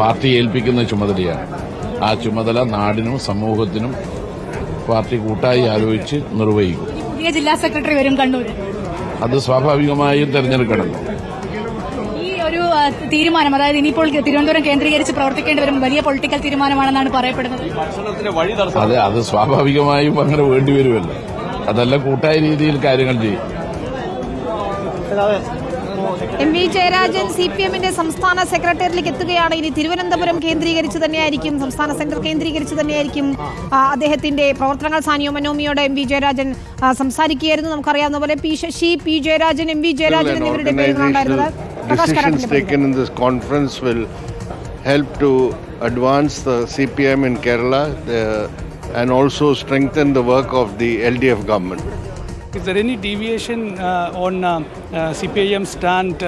Party ഏൽപ്പിക്കുന്ന ചുമതലയാണ്. ആ ചുമതല നാടിനും സമൂഹത്തിനും പാർട്ടി കൂട്ടായി ആലോചിച്ച് നിർവഹിക്കും. പുതിയ ജില്ലാ സെക്രട്ടറി വരും കണ്ണൂർ അത് സ്വാഭാവികമായും തെരഞ്ഞെടുക്കണമല്ലോ ഈ ഒരു തീരുമാനം അതായത് ഇനിയിപ്പോൾ തിരുവനന്തപുരം കേന്ദ്രീകരിച്ച് പ്രവർത്തിക്കേണ്ടി വരും വലിയ പൊളിറ്റിക്കൽ തീരുമാനമാണെന്നാണ് പറയപ്പെടുന്നത്. അതെ അത് സ്വാഭാവികമായും അങ്ങനെ വേണ്ടിവരുമല്ലോ അതല്ല കൂട്ടായ രീതിയിൽ കാര്യങ്ങൾ ചെയ്യും. M V Jayarajan C P എമ്മിന്റെ സംസ്ഥാന സെക്രട്ടേറിയറ്റിലേക്ക് എത്തുകയാണ്. ഇനി തിരുവനന്തപുരം കേന്ദ്രീകരിച്ച് തന്നെയായിരിക്കും സംസ്ഥാന സെന്റർ കേന്ദ്രീകരിച്ച് തന്നെയായിരിക്കും അദ്ദേഹത്തിന്റെ പ്രവർത്തനങ്ങൾ. സാനിയോ മനോമിയോട് എം വി ജയരാജൻ സംസാരിക്കുകയായിരുന്നു. നമുക്കറിയാവുന്ന പോലെ P Sasi P Jayarajan M V Jayarajan എന്നിവരുടെ പേരുകളുണ്ടായിരുന്നത് help to advance the CPM in Kerala and also strengthen the work of the LDF government. Is there any deviation uh, on uh, uh, CPIM stand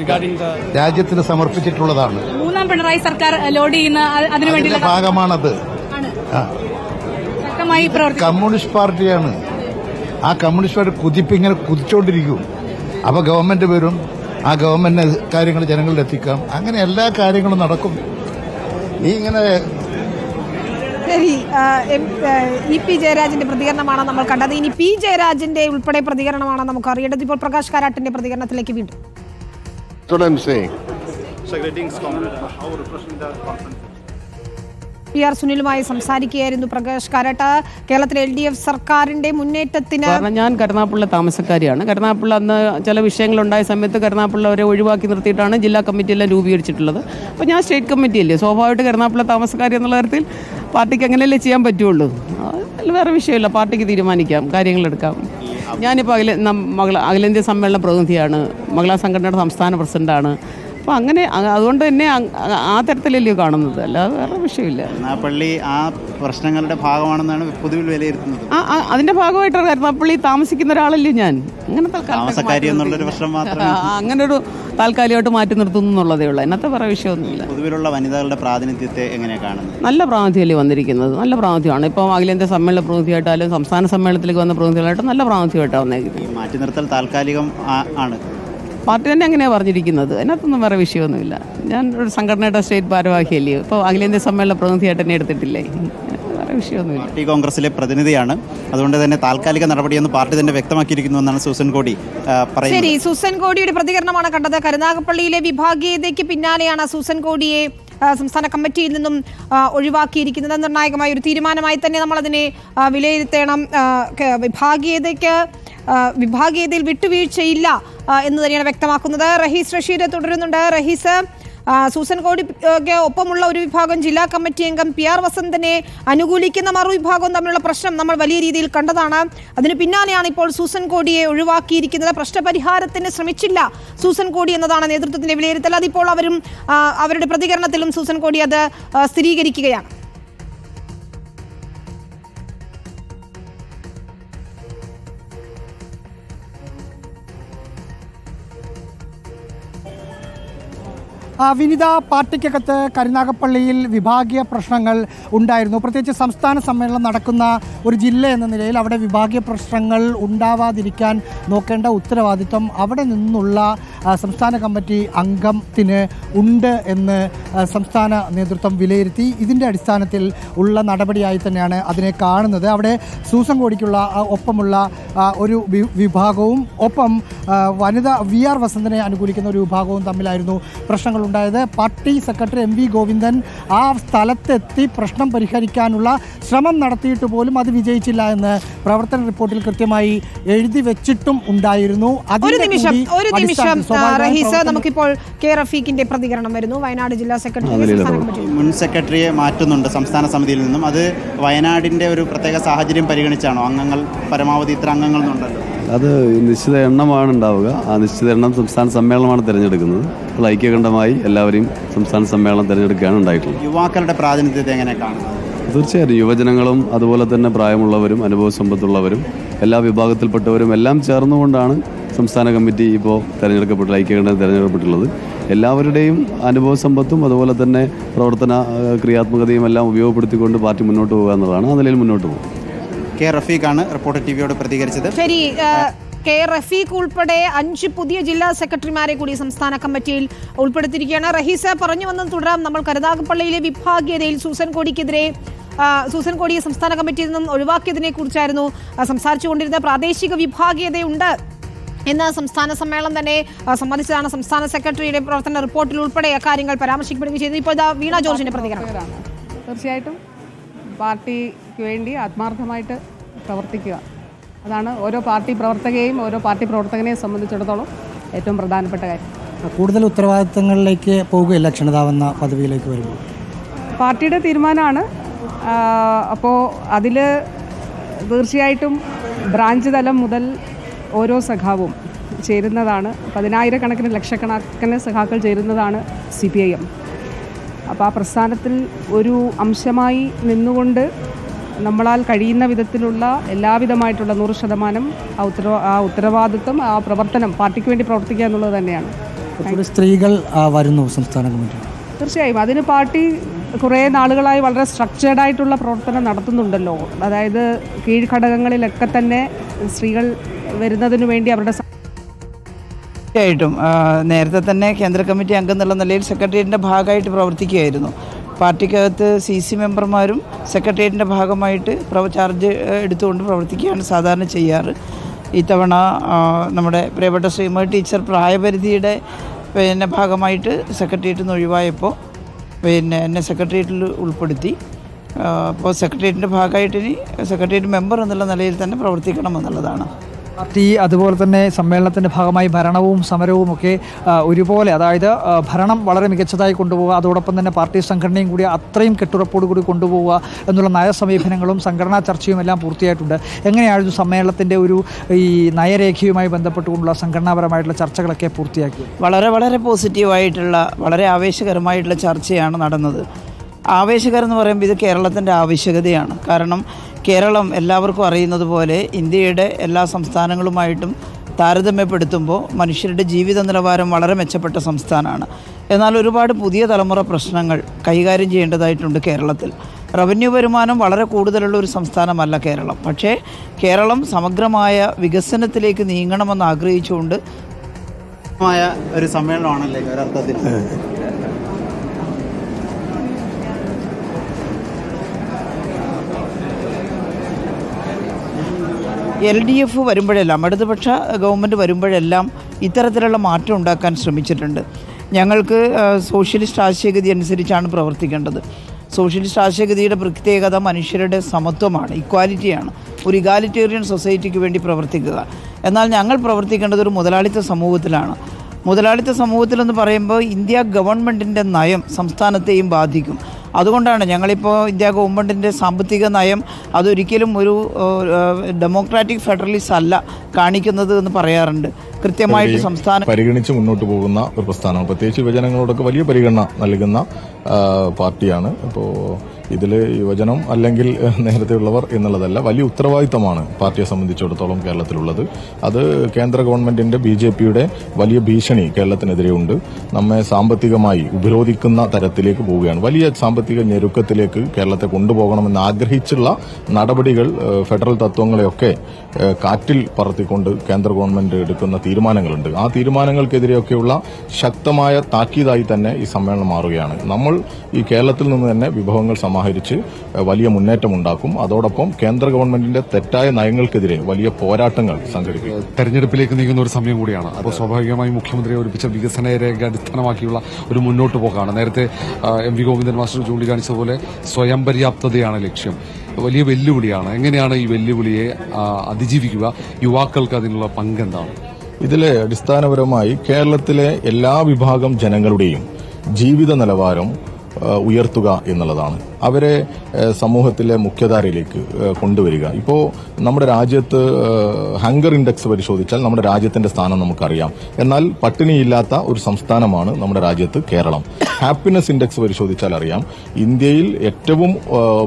regarding the രാജ്യത്തിന് സമർപ്പിച്ചിട്ടുള്ളതാണ്. മൂന്നാം പിണറായി സർക്കാർ load ചെയ്യുന്ന അതിനു വേണ്ടിയുള്ള ഭാഗമാണത്. Communist പാർട്ടിയാണ്. ആ കമ്മ്യൂണിസ്റ്റ് പാർട്ടി കുതിപ്പിങ്ങനെ കുതിച്ചോണ്ടിരിക്കും. അപ്പൊ government വരും. ആ ഗവൺമെന്റ് കാര്യങ്ങൾ ജനങ്ങളിൽ എത്തിക്കാം. അങ്ങനെ എല്ലാ കാര്യങ്ങളും നടക്കും. നീ ഇങ്ങനെ എം- ഇ പി ജയരാജിന്റെ പ്രതികരണമാണ് നമ്മൾ കണ്ടത്. ഇനി പി ജയരാജിന്റെ ഉൾപ്പെടെ പ്രതികരണമാണ് നമുക്ക് അറിയേണ്ടത്. ഇപ്പോൾ പ്രകാശ് കാരാട്ടിന്റെ പ്രതികരണത്തിലേക്ക് വീണ്ടും. പി ആർ സുനിലുമായി സംസാരിക്കുകയായിരുന്നു പ്രകാശ് കാരാട്ട്. കേരളത്തിലെ എൽ ഡി എഫ് സർക്കാരിന്റെ മുന്നേറ്റത്തിന് കാരണം ഞാൻ കരുനാപ്പുള്ള താമസക്കാരിയാണ്. കരുനാപ്പുള്ള അന്ന് ചില വിഷയങ്ങൾ വിഷയങ്ങളുണ്ടായ സമയത്ത് കരുനാപ്പുള്ളവരെ ഒഴിവാക്കി നിർത്തിയിട്ടാണ് ജില്ലാ കമ്മിറ്റിയെല്ലാം രൂപീകരിച്ചിട്ടുള്ളത്. അപ്പോൾ ഞാൻ സ്റ്റേറ്റ് കമ്മിറ്റിയല്ലേ? സ്വാഭാവികമായിട്ട് കരുനാപ്പുള്ള താമസക്കാരി എന്നുള്ള കാര്യത്തിൽ പാർട്ടിക്ക് അങ്ങനെയല്ലേ ചെയ്യാൻ പറ്റുള്ളൂ? വേറെ വിഷയമില്ല. പാർട്ടിക്ക് തീരുമാനിക്കാം. കാര്യങ്ങളെടുക്കാം ഞാനിപ്പോൾ അഖില മകള അഖിലേന്ത്യാ സമ്മേളന പ്രതിനിധിയാണ്. മകളാ സംഘടനയുടെ സംസ്ഥാന പ്രസിഡന്റാണ്. അപ്പോൾ അങ്ങനെ അതുകൊണ്ട് തന്നെ ആ തരത്തിലല്ലയോ കാണുന്നത്? അല്ലാതെ വേറെ വിഷയമില്ല. പള്ളി ആ പ്രശ്നങ്ങളുടെ ഭാഗമാണെന്നാണ് പൊതുവിൽ വിലയിരുത്തുന്നത്. ആ അതിന്റെ കാര്യം. കരുനാപ്പള്ളി താമസിക്കുന്ന ഒരാളല്ലേ ഞാൻ? അങ്ങനെ അങ്ങനെ ഒരു താൽക്കാലികമായിട്ട് മാറ്റി നിർത്തുന്നു എന്നുള്ളതേ ഉള്ളൂ. അതിനകത്ത് വേറെ വിഷയമൊന്നുമില്ല. പൊതുവിലുള്ള വനിതകളുടെ പ്രാതിനിധ്യത്തെ എങ്ങനെയാണ് കാണുന്നത്? നല്ല പ്രാതിനിധ്യമല്ലേ വന്നിരിക്കുന്നത്. നല്ല പ്രാതിനിധ്യമാണ്. ഇപ്പോൾ അഖിലേന്ത്യാ സമ്മേളന പ്രതിനിധിയായിട്ടാലും സംസ്ഥാന സമ്മേളനത്തിലേക്ക് വന്ന പ്രതിനിധികളായിട്ട് നല്ല പ്രാതിനിധ്യമായിട്ടാണ് വന്നേക്കുന്നത് മാറ്റി നിർത്തൽ താൽക്കാലികം ആണ്. പാർട്ടി തന്നെ അങ്ങനെയാണ് പറഞ്ഞിരിക്കുന്നത്. അതിനകത്തൊന്നും വേറെ വിഷയമൊന്നുമില്ല. ഞാൻ ഒരു സംഘടനയുടെ സ്റ്റേറ്റ് ഭാരവാഹിയല്ലേ? ഇപ്പോൾ അഖിലേന്ത്യാ സമ്മേളന പ്രതിനിധിയായിട്ട് തന്നെ എടുത്തിട്ടില്ലേ? വേറെ വിഷയമൊന്നുമില്ല. പാർട്ടി കോൺഗ്രസിലെ പ്രതിനിധിയാണ്. അതുകൊണ്ട് തന്നെ താൽക്കാലിക നടപടിയെന്ന് പാർട്ടി തന്നെ വ്യക്തമാക്കിയിരിക്കുന്നു എന്നാണ് സുസൻ കോടി പറയുന്നത്. ശരി സുസൻ കോടിയുടെ പ്രതികരണമാണ് കണ്ടത്. കരുനാഗപ്പള്ളിയിലെ വിഭാഗീയതയ്ക്ക് പിന്നാലെയാണ് സുസൻ കോടിയെ സംസ്ഥാന കമ്മിറ്റിയിൽ നിന്നും ഒഴിവാക്കിയിരിക്കുന്നത്. നിർണായകമായ ഒരു തീരുമാനമായി തന്നെ നമ്മൾ അതിനെ വിലയിരുത്തണം. വിഭാഗീയതയ്ക്ക് വിഭാഗീയതയിൽ വിട്ടുവീഴ്ചയില്ല എന്ന് തന്നെയാണ് വ്യക്തമാക്കുന്നത്. റഹീസ് റഷീദ് തുടരുന്നുണ്ട്. റഹീസ് സൂസൻ കോടിക്ക് ഒപ്പമുള്ള ഒരു വിഭാഗം ജില്ലാ കമ്മിറ്റി അംഗം പി ആർ വസന്തനെ അനുകൂലിക്കുന്ന മറുവിഭാഗവും തമ്മിലുള്ള പ്രശ്നം നമ്മൾ വലിയ രീതിയിൽ കണ്ടതാണ്. അതിന് പിന്നാലെയാണ് ഇപ്പോൾ സൂസൻ കോടിയെ ഒഴിവാക്കിയിരിക്കുന്നത്. പ്രശ്നപരിഹാരത്തിന് ശ്രമിച്ചില്ല സൂസൻ കോടി എന്നതാണ് നേതൃത്വത്തിന്റെ വിലയിരുത്തൽ. അതിപ്പോൾ അവരും അവരുടെ പ്രതികരണത്തിലും സൂസൻ കോടി അത് സ്ഥിരീകരിക്കുകയാണ്. വിനിത പാർട്ടിക്കകത്ത് കരുനാഗപ്പള്ളിയിൽ വിഭാഗീയ പ്രശ്നങ്ങൾ ഉണ്ടായിരുന്നു. പ്രത്യേകിച്ച് സംസ്ഥാന സമ്മേളനം നടക്കുന്ന ഒരു ജില്ല എന്ന നിലയിൽ അവിടെ വിഭാഗീയ പ്രശ്നങ്ങൾ ഉണ്ടാവാതിരിക്കാൻ നോക്കേണ്ട ഉത്തരവാദിത്വം അവിടെ നിന്നുള്ള സംസ്ഥാന കമ്മിറ്റി അംഗത്തിന് ഉണ്ട് എന്ന് സംസ്ഥാന നേതൃത്വം വിലയിരുത്തി. ഇതിന്റെ അടിസ്ഥാനത്തിൽ ഉള്ള നടപടിയായി തന്നെയാണ് അതിനെ കാണുന്നത്. അവിടെ സൂസൻ കോടിക്കുള്ള ഒപ്പമുള്ള ഒരു വിഭാഗവും ഒപ്പം വനിത വി ആർ വസന്തനെ അനുകൂലിക്കുന്ന ഒരു വിഭാഗവും തമ്മിലായിരുന്നു പ്രശ്നങ്ങൾ ഉണ്ടായത്. Party secretary M V Govindan ആ സ്ഥലത്തെത്തി പ്രശ്നം പരിഹരിക്കാനുള്ള ശ്രമം നടത്തിയിട്ട് പോലും അത് വിജയിച്ചില്ല എന്ന് പ്രവർത്തന റിപ്പോർട്ടിൽ കൃത്യമായി എഴുതി വെച്ചിട്ടും ഉണ്ടായിരുന്നു. ഒരു നിമിഷം ഒരു നിമിഷം റഹീസ നമുക്കിപ്പോൾ കെ റഫീഖിന്റെ പ്രതികരണം വരുന്നു. വയനാട് ജില്ലാ സെക്രട്ടറി മുൻ സെക്രട്ടറിയെ മാറ്റുന്നുണ്ട് സംസ്ഥാന സമിതിയിൽ നിന്നും. അത് വയനാടിന്റെ ഒരു പ്രത്യേക സാഹചര്യം പരിഗണിച്ചാണോ? അംഗങ്ങൾ പരമാവധി ഇത്ര അംഗങ്ങൾ എന്നുണ്ടല്ലോ. അത് നിശ്ചിത എണ്ണമാണ് ഉണ്ടാവുക. ആ നിശ്ചിത എണ്ണം സംസ്ഥാന സമ്മേളനമാണ് തിരഞ്ഞെടുക്കുന്നത്. അത് ഐക്യകണ്ഠമായി എല്ലാവരെയും സംസ്ഥാന സമ്മേളനം തിരഞ്ഞെടുക്കുകയാണ് ഉണ്ടായിട്ടുള്ളത്. യുവാക്കളുടെ പ്രാതിനിധ്യത്തെ എങ്ങനെ കാണുന്നത് തീർച്ചയായിട്ടും യുവജനങ്ങളും അതുപോലെ തന്നെ പ്രായമുള്ളവരും അനുഭവ സമ്പത്തുള്ളവരും എല്ലാ വിഭാഗത്തിൽപ്പെട്ടവരും എല്ലാം ചേർന്നുകൊണ്ടാണ് സംസ്ഥാന കമ്മിറ്റി ഇപ്പോൾ തിരഞ്ഞെടുക്കപ്പെട്ടത് ഐക്യകണ്ഠം തിരഞ്ഞെടുക്കപ്പെട്ടുള്ളത്. എല്ലാവരുടെയും അനുഭവ സമ്പത്തും അതുപോലെ തന്നെ പ്രവർത്തന ക്രിയാത്മകതയും എല്ലാം ഉപയോഗപ്പെടുത്തിക്കൊണ്ട് പാർട്ടി മുന്നോട്ട് പോകുക എന്നുള്ളതാണ് ആ നിലയിൽ മുന്നോട്ട് പോകും കെ റഫീഖാണ് റിപ്പോർട്ടർ ടി വിയോട് പ്രതികരിച്ചത്. ശരി കെ റഫീഖ് ഉൾപ്പെടെ അഞ്ച് പുതിയ ജില്ലാ സെക്രട്ടറിമാരെ കൂടി സംസ്ഥാന കമ്മിറ്റിയിൽ ഉൾപ്പെടുത്തിയിരിക്കുകയാണ്. റഹീസ പറഞ്ഞു വന്നത് തുടരാം. നമ്മൾ കരുനാഗപ്പള്ളിയിലെ വിഭാഗീയതയിൽ സൂസൻ കോടിക്കെതിരെ സൂസൻ കോടിയെ സംസ്ഥാന കമ്മിറ്റിയിൽ നിന്നും ഒഴിവാക്കിയതിനെ കുറിച്ചായിരുന്നു സംസാരിച്ചുകൊണ്ടിരുന്ന പ്രാദേശിക വിഭാഗീയതയുണ്ട് എന്ന് സംസ്ഥാന സമ്മേളനം തന്നെ സംബന്ധിച്ചതാണ് സംസ്ഥാന സെക്രട്ടറിയുടെ പ്രവർത്തന റിപ്പോർട്ടിൽ ഉൾപ്പെടെ അക്കാര്യങ്ങൾ പരാമർശിക്കപ്പെടുകയും ചെയ്തു. ഇപ്പോൾ ഇതാ വീണ ജോർജിന്റെ പ്രതികരണം. തീർച്ചയായിട്ടും പാർട്ടിക്ക് വേണ്ടി ആത്മാർത്ഥമായിട്ട് പ്രവർത്തിക്കുക. അതാണ് ഓരോ പാർട്ടി പ്രവർത്തകയെയും ഓരോ പാർട്ടി പ്രവർത്തകനെയും സംബന്ധിച്ചിടത്തോളം ഏറ്റവും പ്രധാനപ്പെട്ട കാര്യം. കൂടുതൽ ഉത്തരവാദിത്തങ്ങളിലേക്ക് പോകുകയില്ല ക്ഷണിതാവെന്ന പദവിയിലേക്ക് വരുമ്പോൾ? പാർട്ടിയുടെ തീരുമാനമാണ്. അപ്പോൾ അതിൽ തീർച്ചയായിട്ടും ബ്രാഞ്ച് തലം മുതൽ ഓരോ സഖാവും ചേരുന്നതാണ്. പതിനായിരക്കണക്കിന് ലക്ഷക്കണക്കിന് സഖാക്കൾ ചേരുന്നതാണ് സി പി ഐ എം. അപ്പോൾ ആ പ്രസ്ഥാനത്തിൽ ഒരു അംശമായി നിന്നുകൊണ്ട് നമ്മളാൽ കഴിയുന്ന വിധത്തിലുള്ള എല്ലാവിധമായിട്ടുള്ള നൂറ് ശതമാനം ആ ഉത്തരവ ആ ഉത്തരവാദിത്വം ആ പ്രവർത്തനം പാർട്ടിക്ക് വേണ്ടി പ്രവർത്തിക്കുക എന്നുള്ളത് തന്നെയാണ്. സ്ത്രീകൾ ആ, വരുന്നു സംസ്ഥാന കമ്മിറ്റി. തീർച്ചയായും. അതിന് പാർട്ടി കുറേ നാളുകളായി വളരെ സ്ട്രക്ചേർഡ് ആയിട്ടുള്ള പ്രവർത്തനം നടത്തുന്നുണ്ടല്ലോ. അതായത് കീഴ്ഘടകങ്ങളിലൊക്കെ തന്നെ സ്ത്രീകൾ വരുന്നതിന് വേണ്ടി അവരുടെ തീർച്ചയായിട്ടും നേരത്തെ തന്നെ കേന്ദ്ര കമ്മിറ്റി അംഗം എന്നുള്ള നിലയിൽ സെക്രട്ടേറിയറ്റിന്റെ ഭാഗമായിട്ട് പ്രവർത്തിക്കുകയായിരുന്നു. പാർട്ടിക്കകത്ത് സി സി മെമ്പർമാരും സെക്രട്ടേറിയറ്റിന്റെ ഭാഗമായിട്ട് പ്രവ ചാർജ് എടുത്തുകൊണ്ട് പ്രവർത്തിക്കുകയാണ് സാധാരണ ചെയ്യാറ്. ഇത്തവണ നമ്മുടെ പ്രിയപ്പെട്ട ശ്രീമ ടീച്ചർ പ്രായപരിധിയുടെ പിന്നെ ഭാഗമായിട്ട് സെക്രട്ടേറിയറ്റിൽ നിന്ന് ഒഴിവായപ്പോൾ പിന്നെ എന്നെ സെക്രട്ടേറിയറ്റിൽ ഉൾപ്പെടുത്തി. അപ്പോൾ സെക്രട്ടേറിയറ്റിന്റെ ഭാഗമായിട്ട് ഇനി സെക്രട്ടേറിയറ്റ് മെമ്പർ എന്നുള്ള നിലയിൽ തന്നെ പ്രവർത്തിക്കണം എന്നുള്ളതാണ്. പാർട്ടി അതുപോലെ തന്നെ സമ്മേളനത്തിന്റെ ഭാഗമായി ഭരണവും സമരവും ഒക്കെ ഒരുപോലെ അതായത് ഭരണം വളരെ മികച്ചതായി കൊണ്ടുപോവുക അതോടൊപ്പം തന്നെ പാർട്ടി സംഘടനയും കൂടി അത്രയും കെട്ടുറപ്പോടു കൂടി കൊണ്ടുപോവുക എന്നുള്ള നയസമീപനങ്ങളും സംഘടനാ ചർച്ചയും എല്ലാം പൂർത്തിയായിട്ടുണ്ട്. എങ്ങനെയായിരുന്നു സമ്മേളനത്തിന്റെ ഒരു ഈ നയരേഖയുമായി ബന്ധപ്പെട്ടുകൊണ്ടുള്ള സംഘടനാപരമായിട്ടുള്ള ചർച്ചകളൊക്കെ പൂർത്തിയാക്കി വളരെ വളരെ പോസിറ്റീവായിട്ടുള്ള വളരെ ആവേശകരമായിട്ടുള്ള ചർച്ചയാണ് നടന്നത്. ആവേശകരം എന്ന് പറയുമ്പോൾ ഇത് കേരളത്തിന്റെ ആവശ്യകതയാണ്. കാരണം കേരളം എല്ലാവർക്കും അറിയുന്നത് പോലെ ഇന്ത്യയുടെ എല്ലാ സംസ്ഥാനങ്ങളുമായിട്ടും താരതമ്യപ്പെടുത്തുമ്പോൾ മനുഷ്യരുടെ ജീവിത നിലവാരം വളരെ മെച്ചപ്പെട്ട സംസ്ഥാനമാണ്. എന്നാൽ ഒരുപാട് പുതിയ തലമുറ പ്രശ്നങ്ങൾ കൈകാര്യം ചെയ്യേണ്ടതായിട്ടുണ്ട് കേരളത്തിൽ. റവന്യൂ വരുമാനം വളരെ കൂടുതലുള്ള ഒരു സംസ്ഥാനമല്ല കേരളം. പക്ഷേ കേരളം സമഗ്രമായ വികസനത്തിലേക്ക് നീങ്ങണമെന്ന് ആഗ്രഹിച്ചുകൊണ്ട് ഒരു സമ്മേളനമാണല്ലേ ഒരർത്ഥത്തിൽ? എൽ ഡി എഫ് വരുമ്പോഴെല്ലാം ഇടതുപക്ഷ ഗവൺമെന്റ് വരുമ്പോഴെല്ലാം ഇത്തരത്തിലുള്ള മാറ്റം ഉണ്ടാക്കാൻ ശ്രമിച്ചിട്ടുണ്ട്. ഞങ്ങൾക്ക് സോഷ്യലിസ്റ്റ് ആശയഗതി അനുസരിച്ചാണ് പ്രവർത്തിക്കേണ്ടത്. സോഷ്യലിസ്റ്റ് ആശയഗതിയുടെ പ്രത്യേകത മനുഷ്യരുടെ സമത്വമാണ് ഇക്വാലിറ്റിയാണ്. ഒരു ഇഗാലിറ്റേറിയൻ സൊസൈറ്റിക്ക് വേണ്ടി പ്രവർത്തിക്കുക. എന്നാൽ ഞങ്ങൾ പ്രവർത്തിക്കേണ്ടത് ഒരു മുതലാളിത്ത സമൂഹത്തിലാണ്. മുതലാളിത്ത സമൂഹത്തിലെന്ന് പറയുമ്പോൾ ഇന്ത്യ ഗവൺമെന്റിന്റെ നയം സംസ്ഥാനത്തെയും ബാധിക്കും. അതുകൊണ്ടാണ് ഞങ്ങളിപ്പോൾ ഇന്ത്യ ഗവൺമെന്റിന്റെ സാമ്പത്തിക നയം അതൊരിക്കലും ഒരു ഡെമോക്രാറ്റിക് ഫെഡറലിസ്റ്റ് അല്ല കാണിക്കുന്നത് എന്ന് പറയാറുണ്ട്. കൃത്യമായിട്ട് സംസ്ഥാനം പരിഗണിച്ച് മുന്നോട്ട് പോകുന്ന ഒരു പ്രസ്ഥാനമാണ്. പ്രത്യേകിച്ച് യുവജനങ്ങളോടൊക്കെ വലിയ പരിഗണന നൽകുന്ന പാർട്ടിയാണ്. അപ്പോൾ ഇതിൽ യുവജനം അല്ലെങ്കിൽ നേരത്തെയുള്ളവർ എന്നുള്ളതല്ല വലിയ ഉത്തരവാദിത്തമാണ് പാർട്ടിയെ സംബന്ധിച്ചിടത്തോളം കേരളത്തിലുള്ളത്. അത് കേന്ദ്ര ഗവൺമെന്റിന്റെ ബി ജെ പിയുടെ വലിയ ഭീഷണി കേരളത്തിനെതിരെയുണ്ട്. നമ്മെ സാമ്പത്തികമായി ഉപരോധിക്കുന്ന തരത്തിലേക്ക് പോവുകയാണ്. വലിയ സാമ്പത്തിക ഞെരുക്കത്തിലേക്ക് കേരളത്തെ കൊണ്ടുപോകണമെന്ന് ആഗ്രഹിച്ചുള്ള നടപടികൾ ഫെഡറൽ തത്വങ്ങളെയൊക്കെ കാറ്റിൽ പറത്തിക്കൊണ്ട് കേന്ദ്ര ഗവൺമെന്റ് എടുക്കുന്ന തീരുമാനങ്ങളുണ്ട്. ആ തീരുമാനങ്ങൾക്കെതിരെയൊക്കെയുള്ള ശക്തമായ താക്കീതായി തന്നെ ഈ സമ്മേളനം മാറുകയാണ്. നമ്മൾ ഈ കേരളത്തിൽ നിന്ന് തന്നെ വിഭവങ്ങൾ സമാഹരിച്ച് വലിയ മുന്നേറ്റം ഉണ്ടാക്കും അതോടൊപ്പം കേന്ദ്ര ഗവൺമെന്റിന്റെ തെറ്റായ നയങ്ങൾക്കെതിരെ വലിയ പോരാട്ടങ്ങൾ സംഘടിപ്പിക്കും. തെരഞ്ഞെടുപ്പിലേക്ക് നീങ്ങുന്ന ഒരു സമയം കൂടിയാണ്. അപ്പോൾ സ്വാഭാവികമായി മുഖ്യമന്ത്രിയെ ഒരുമിച്ച വികസന രേഖ അടിസ്ഥാനമാക്കിയുള്ള ഒരു മുന്നോട്ട് പോക്കാണ് നേരത്തെ എം വി ഗോവിന്ദൻ മാസ്റ്റർ ചൂണ്ടിക്കാണിച്ചതുപോലെ സ്വയം പര്യാപ്തതയാണ് ലക്ഷ്യം. വലിയ വെല്ലുവിളിയാണ്. എങ്ങനെയാണ് ഈ വെല്ലുവിളിയെ അതിജീവിക്കുക? യുവാക്കൾക്ക് അതിനുള്ള പങ്കെന്താണ്? ഇതിലെ അടിസ്ഥാനപരമായി കേരളത്തിലെ എല്ലാ വിഭാഗം ജനങ്ങളുടെയും ജീവിത നിലവാരം ഉയർത്തുക എന്നുള്ളതാണ്. അവരെ സമൂഹത്തിലെ മുഖ്യധാരയിലേക്ക് കൊണ്ടുവരിക. ഇപ്പോൾ നമ്മുടെ രാജ്യത്ത് ഹങ്കർ ഇൻഡെക്സ് പരിശോധിച്ചാൽ നമ്മുടെ രാജ്യത്തിന്റെ സ്ഥാനം നമുക്കറിയാം. എന്നാൽ പട്ടിണിയില്ലാത്ത ഒരു സംസ്ഥാനമാണ് നമ്മുടെ രാജ്യത്ത് കേരളം. ഹാപ്പിനെസ് ഇൻഡെക്സ് പരിശോധിച്ചാൽ അറിയാം. ഇന്ത്യയിൽ ഏറ്റവും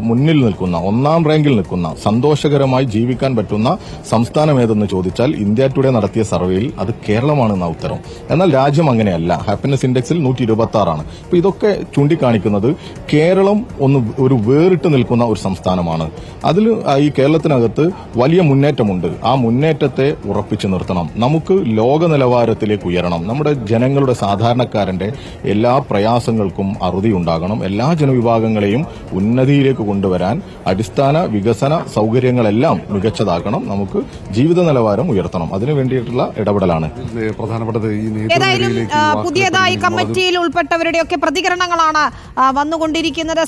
മുന്നിൽ നിൽക്കുന്ന ഒന്നാം റാങ്കിൽ നിൽക്കുന്ന സന്തോഷകരമായി ജീവിക്കാൻ പറ്റുന്ന സംസ്ഥാനം ഏതെന്ന് ചോദിച്ചാൽ ഇന്ത്യ ടുഡേ നടത്തിയ സർവേയിൽ അത് കേരളമാണെന്ന ഉത്തരം. എന്നാൽ രാജ്യം അങ്ങനെയല്ല. ഹാപ്പിനെസ് ഇൻഡെക്സിൽ നൂറ്റി ഇരുപത്തി ആറാണ് ഇതൊക്കെ ഇതൊക്കെ ചൂണ്ടിക്കാണിക്കുന്നത് കേരളം ഒന്ന് ഒരു വേറിട്ട് നിൽക്കുന്ന ഒരു സംസ്ഥാനമാണ്. അതിൽ ഈ കേരളത്തിനകത്ത് വലിയ മുന്നേറ്റമുണ്ട്. ആ മുന്നേറ്റത്തെ ഉറപ്പിച്ചു നിർത്തണം. നമുക്ക് ലോക നിലവാരത്തിലേക്ക് ഉയരണം. നമ്മുടെ ജനങ്ങളുടെ സാധാരണക്കാരന്റെ എല്ലാ പ്രയാസങ്ങൾക്കും അറുതി ഉണ്ടാകണം. എല്ലാ ജനവിഭാഗങ്ങളെയും ഉന്നതിയിലേക്ക് കൊണ്ടുവരാൻ അടിസ്ഥാന വികസന സൗകര്യങ്ങളെല്ലാം മികച്ചതാക്കണം. നമുക്ക് ജീവിത നിലവാരം ഉയർത്തണം. അതിനു വേണ്ടിയിട്ടുള്ള ഇടപെടലാണ്. പ്രധാനപ്പെട്ടത് പുതിയതായി കമ്മിറ്റിയിൽ ഉൾപ്പെട്ടവരുടെയൊക്കെ പ്രതികരണങ്ങളാണ് വന്നുകൊണ്ടിരിക്കുന്നത്